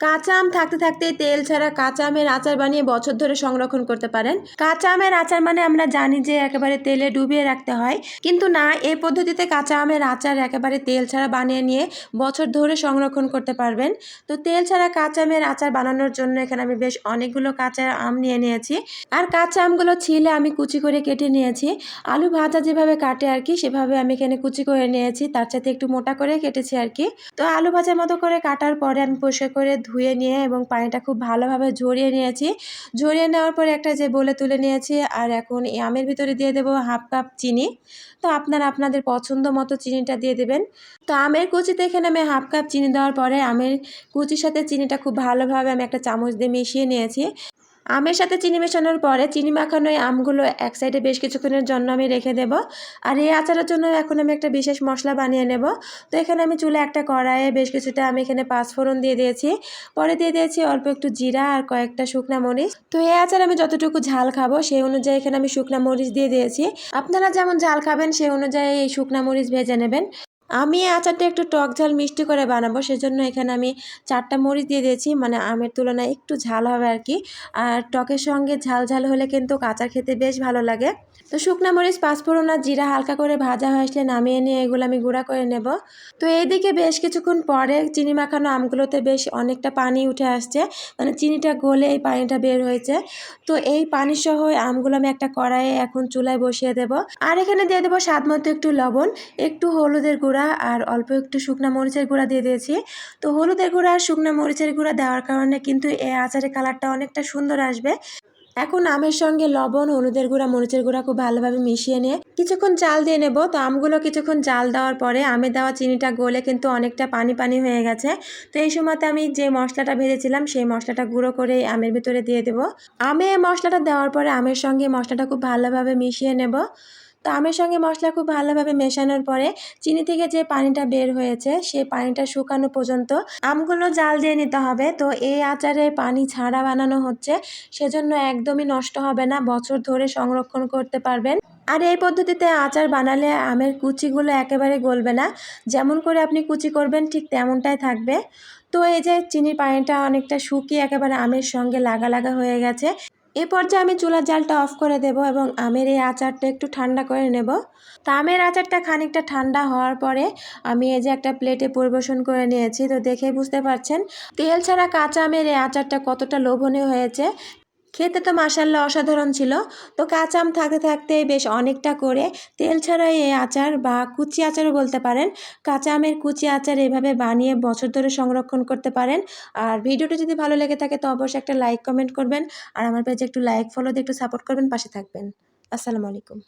কাঁচা আম থাকতে থাকতে তেল ছাড়া কাঁচা আমের আচার বানিয়ে বছর ধরে সংরক্ষণ করতে পারেন। কাঁচা আমের আচার মানে আমরা জানি যে একেবারে তেলে ডুবিয়ে রাখতে হয়। কিন্তু না এই পদ্ধতিতে কাঁচা আমের আচার একেবারে তেল ছাড়া বানিয়ে নিয়ে বছর ধরে সংরক্ষণ করতে পারবেন। তো তেল ছাড়া কাঁচা আমের আচার বানানোর জন্য এখানে আমি বেশ অনেকগুলো কাঁচা আম নিয়ে নিয়েছি। আর কাঁচা আমগুলো ছিলে আমি কুচি করে কেটে নিয়েছি। আলু ভাজা যেভাবে কাটে আর কি, সেভাবে আমি এখানে কুচি করে নিয়েছি। তার সাথে একটু মোটা করে কেটেছি আর কি। তো আলু ভাজার মতো করে কাটার পরে আমি পরিষ্কার করে ধুয়ে নিয়ে এবং পানিটা খুব ভালোভাবে ঝরিয়ে নিয়েছি। ঝরিয়ে নেওয়ার পরে একটা যে বলে তুলে নিয়েছি, আর এখন এই আমের ভিতরে দিয়ে দেবো হাফ কাপ চিনি। তো আপনারা আপনাদের পছন্দ মতো চিনিটা দিয়ে দেবেন। তো আমের কুচিতে এখানে আমি হাফ কাপ চিনি দেওয়ার পরে আমের কুচির সাথে চিনিটা খুব ভালোভাবে আমি একটা চামচ দিয়ে মিশিয়ে নিয়েছি। আমের সাথে চিনি মেশানোর পরে চিনি মাখানো আমগুলো এক সাইডে বেশ কিছুক্ষণের জন্য আমি রেখে দেব। আর এই আচারের জন্য এখন আমি একটা বিশেষ মশলা বানিয়ে নেব। তো এখানে আমি চুলে একটা কড়াইয়ে বেশ কিছুটা আমি এখানে পাঁচফোড়ন দিয়ে দিয়েছি। পরে দিয়ে দিয়েছি অল্প একটু জিরা আর কয়েকটা শুকনা মরিচ। তো এই আচার আমি যতটুকু ঝাল খাব সেই অনুযায়ী এখানে আমি শুকনা মরিচ দিয়ে দিয়েছি। আপনারা যেমন ঝাল খাবেন সেই অনুযায়ী এই শুকনা মরিচ ভেজে নেবেন। আমি আচারটা একটু টক ঝাল মিষ্টি করে বানাবো, সেজন্য এখানে আমি চারটা মরিচ দিয়ে দিয়েছি। মানে আমের তুলনায় একটু ঝাল হবে আর কি। আর টকের সঙ্গে ঝাল ঝাল হলে কিন্তু কাঁচা খেতে বেশ ভালো লাগে। তো শুকনা মরিচ, পাঁচফোড়ন আর জিরা হালকা করে ভাজা হয়ে আসলে নামিয়ে নিয়ে এগুলো আমি গুঁড়া করে নেব। তো এইদিকে বেশ কিছুক্ষণ পরে চিনি মাখানো আমগুলোতে বেশ অনেকটা পানি উঠে আসছে। মানে চিনিটা গলে এই পানিটা বের হয়েছে। তো এই পানি সহ আমগুলো আমি একটা কড়াইয়ে এখন চুলায় বসিয়ে দেব। আর এখানে দিয়ে দেবো স্বাদ মতো একটু লবণ, একটু হলুদের গুঁড়া আর অল্প একটু শুকনা মরিচের গুঁড়া দিয়ে দিয়েছি। তো হলুদের গুঁড়া আর শুকনা মরিচের গুঁড়া দেওয়ার কারণে কিন্তু এই আচারের কালারটা অনেকটা সুন্দর আসবে। এখন আমের সঙ্গে লবণ, হলুদের গুঁড়া, মরিচের গুঁড়া খুব ভালোভাবে মিশিয়ে নিয়ে কিছুক্ষণ চাল দিয়ে নেব। তো আমগুলো কিছুক্ষণ জাল দেওয়ার পরে আমে দেওয়া চিনিটা গলে কিন্তু অনেকটা পানি পানি হয়ে গেছে। তো এই সময়তে আমি যে মশলাটা ভেজেছিলাম সেই মশলাটা গুঁড়ো করে আমের ভিতরে দিয়ে দেবো। আমে মশলাটা দেওয়ার পরে আমের সঙ্গে মশলাটা খুব ভালোভাবে মিশিয়ে নেব। তো আমের সঙ্গে মশলা খুব ভালোভাবে মেশানোর পরে চিনি থেকে যে পানিটা বের হয়েছে, সেই পানিটা শুকানো পর্যন্ত আমগুলো জাল দিয়ে নিতে হবে। তো এই আচারে পানি ছাড়া বানানো হচ্ছে, সেজন্য একদমই নষ্ট হবে না, বছর ধরে সংরক্ষণ করতে পারবেন। আর এই পদ্ধতিতে আচার বানালে আমের কুচিগুলো একেবারে গলবে না। যেমন করে আপনি কুচি করবেন, ঠিক তেমনটাই থাকবে। তো এই যে চিনির পানিটা অনেকটা শুকিয়ে একেবারে আমের সঙ্গে লাগা লাগা হয়ে গেছে এ পর্যায়ে আমি চুলার জালটা অফ করে দেব এবং আমের এই আচারটা একটু ঠান্ডা করে নেব। তো আমের আচারটা খানিকটা ঠান্ডা হওয়ার পরে আমি এই যে একটা প্লেটে পরিবেশন করে নিয়েছি, তো দেখেই বুঝতে পারছেন, তেল ছাড়া কাঁচা আমের এই আচারটা কতটা লোভনীয় হয়েছে। খেতে তো মাসাল্লাহ অসাধারণ ছিল। তো কাঁচা আম থাকতে থাকতে বেশ অনেকটা করে তেল ছাড়াই এই আচার বা কুচি আচারও বলতে পারেন। কাঁচা আমের কুচি আচার এভাবে বানিয়ে বছর ধরে সংরক্ষণ করতে পারেন। আর ভিডিওটি যদি ভালো লেগে থাকে তো অবশ্যই একটা লাইক, কমেন্ট করবেন। আর আমার পেজে একটু লাইক ফলো দিয়ে একটু সাপোর্ট করবেন, পাশে থাকবেন। আসসালামু আলাইকুম।